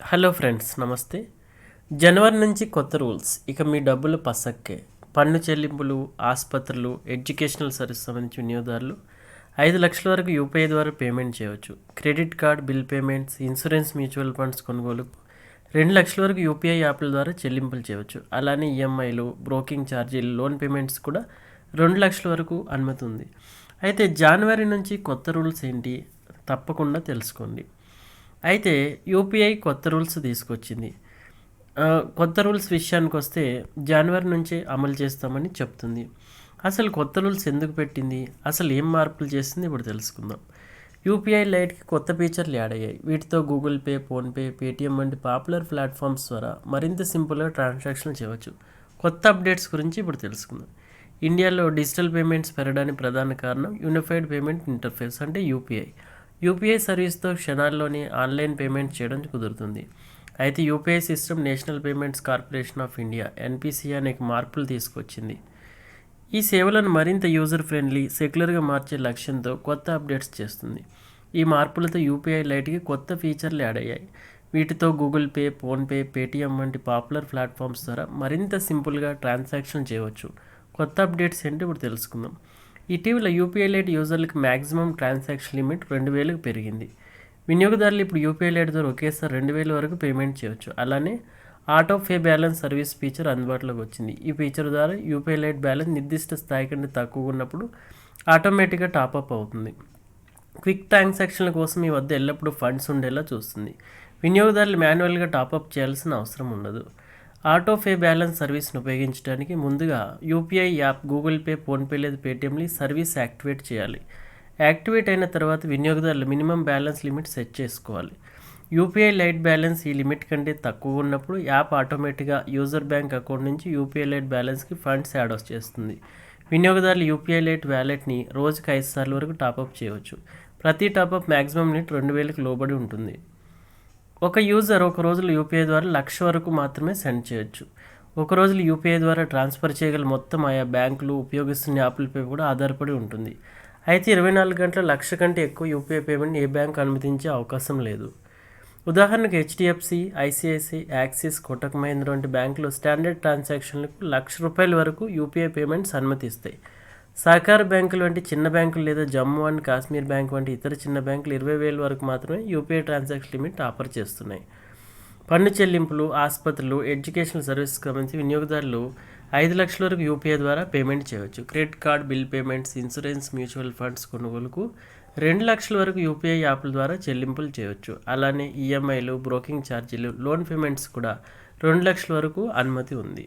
Hello friends నమస్తే. జనవరి నుంచి కొత్త రూల్స్. ఇక మీ డబ్బులు పసక్కే. పన్ను చెల్లింపులు ఆసుపత్రులు ఎడ్యుకేషనల్ సర్వీస్ సంబంధించి వినియోగదారులు ఐదు లక్షల వరకు యూపీఐ ద్వారా పేమెంట్ చేయవచ్చు. Credit card bill payments insurance mutual funds కొనుగోలు రెండు లక్షల వరకు యూపీఐ యాప్ల ద్వారా చెల్లింపులు చేయవచ్చు. అలానే ఈఎంఐలు బ్రోకింగ్ ఛార్జీలు లోన్ పేమెంట్స్ కూడా రెండు లక్షల వరకు అనుమతి ఉంది. అయితే జనవరి నుంచి కొత్త రూల్స్ ఏంటి? తప్పకుండా తెలుసుకోండి. అయితే యూపీఐ కొత్త రూల్స్ తీసుకొచ్చింది. కొత్త రూల్స్ విషయానికి వస్తే జనవరి నుంచే అమలు చేస్తామని చెప్తుంది. అసలు కొత్త రూల్స్ ఎందుకు పెట్టింది? అసలు ఏం మార్పులు చేస్తుంది ఇప్పుడు తెలుసుకుందాం. యూపీఐ లైట్కి కొత్త ఫీచర్లు యాడ్ అయ్యాయి. వీటితో గూగుల్ పే ఫోన్పే పేటిఎం వంటి పాపులర్ ప్లాట్ఫామ్స్ ద్వారా మరింత సింపుల్గా ట్రాన్సాక్షన్లు చేయవచ్చు. కొత్త అప్డేట్స్ గురించి ఇప్పుడు తెలుసుకుందాం. ఇండియాలో డిజిటల్ పేమెంట్స్ పెరగడానికి ప్రధాన కారణం యూనిఫైడ్ పేమెంట్ ఇంటర్ఫేస్ అంటే యూపీఐ. యూపీఐ సర్వీస్తో క్షణాల్లోనే ఆన్లైన్ పేమెంట్ చేయడం కుదురుతుంది. అయితే UPI system national payments corporation of India NPC అనేక మార్పులు తీసుకొచ్చింది. ఈ సేవలను మరింత యూజర్ ఫ్రెండ్లీ సెక్యులర్గా మార్చే లక్ష్యంతో కొత్త అప్డేట్స్ చేస్తుంది. ఈ మార్పులతో యూపీఐ లైట్కి కొత్త ఫీచర్లు యాడ్ అయ్యాయి. వీటితో గూగుల్ పే ఫోన్పే పేటిఎం వంటి పాపులర్ ప్లాట్ఫామ్స్ ద్వారా మరింత సింపుల్గా ట్రాన్సాక్షన్ చేయవచ్చు. కొత్త అప్డేట్స్ ఏంటో ఇప్పుడు తెలుసుకుందాం. ఇటీవల యూపీఐ లైట్ యూజర్లకు మ్యాక్సిమం ట్రాన్సాక్షన్ లిమిట్ రెండు వేలకు పెరిగింది. వినియోగదారులు ఇప్పుడు యూపీఐ లైట్ ద్వారా ఒకేసారి రెండు వేల వరకు పేమెంట్ చేయవచ్చు అలానే auto pay balance service feature అందుబాటులోకి వచ్చింది. ఈ ఫీచర్ ద్వారా యూపీఐ లైట్ బ్యాలెన్స్ నిర్దిష్ట స్థాయి కంటే తక్కువగా ఉన్నప్పుడు ఆటోమేటిక్గా టాపప్ అవుతుంది. క్విక్ ట్రాన్సాక్షన్ల కోసం మీ వద్ద ఎల్లప్పుడూ ఫండ్స్ ఉండేలా చూస్తుంది. వినియోగదారులు మాన్యువల్గా టాపప్ చేయాల్సిన అవసరం ఉండదు. ఆటోపే బ్యాలెన్స్ సర్వీస్ను ఉపయోగించడానికి ముందుగా UPI app Google Pay PhonePe లేదా పేటిఎంని సర్వీస్ యాక్టివేట్ చేయాలి. యాక్టివేట్ అయిన తర్వాత వినియోగదారులు మినిమం బ్యాలెన్స్ లిమిట్ సెట్ చేసుకోవాలి. యూపీఐ లైట్ బ్యాలెన్స్ ఈ లిమిట్ కంటే తక్కువ ఉన్నప్పుడు యాప్ ఆటోమేటిక్గా యూజర్ బ్యాంక్ అకౌంట్ నుంచి యూపీఐ లైట్ బ్యాలెన్స్కి ఫండ్స్ యాడ్ చేస్తుంది. వినియోగదారులు యూపీఐ లైట్ వ్యాలెట్ని రోజుకి ఐదు సార్లు వరకు టాప్అప్ చేయవచ్చు. ప్రతి టాప్అప్ మ్యాక్సిమం లిమిట్ రెండు వేలకు లోబడి ఉంటుంది. ఒక యూజర్ ఒక రోజులో యూపీఐ ద్వారా లక్ష వరకు మాత్రమే సెండ్ చేయొచ్చు. ఒక రోజులో యూపీఐ ద్వారా ట్రాన్స్ఫర్ చేయగల మొత్తం ఆయా బ్యాంకులు ఉపయోగిస్తున్న యాప్లపై కూడా ఆధారపడి ఉంటుంది. అయితే ఇరవై నాలుగు గంటల లక్ష కంటే ఎక్కువ యూపీఐ పేమెంట్ ఏ బ్యాంక్ అనుమతించే అవకాశం లేదు. ఉదాహరణకు HDFC ICICI Axis Kotak Mahindra వంటి బ్యాంకులు స్టాండర్డ్ ట్రాన్సాక్షన్లకు లక్ష రూపాయల వరకు యూపీఐ పేమెంట్స్ అనుమతిస్తాయి. సహకార బ్యాంకులు వంటి చిన్న బ్యాంకులు లేదా జమ్మూ అండ్ కాశ్మీర్ బ్యాంక్ వంటి ఇతర చిన్న బ్యాంకులు ఇరవై వేల వరకు మాత్రమే యూపీఐ ట్రాన్సాక్షన్ లిమిట్ ఆఫర్ చేస్తున్నాయి. పన్ను చెల్లింపులు ఆసుపత్రులు ఎడ్యుకేషనల్ సర్వీసెస్ సంబంధించి వినియోగదారులు ఐదు లక్షల వరకు యూపీఐ ద్వారా పేమెంట్ చేయవచ్చు. Credit card bill payments insurance mutual funds కొనుగోలుకు రెండు లక్షల వరకు యూపీఐ యాప్ల ద్వారా చెల్లింపులు చేయవచ్చు. అలానే ఈఎంఐలు బ్రోకింగ్ ఛార్జీలు లోన్ పేమెంట్స్ కూడా రెండు లక్షల వరకు అనుమతి ఉంది.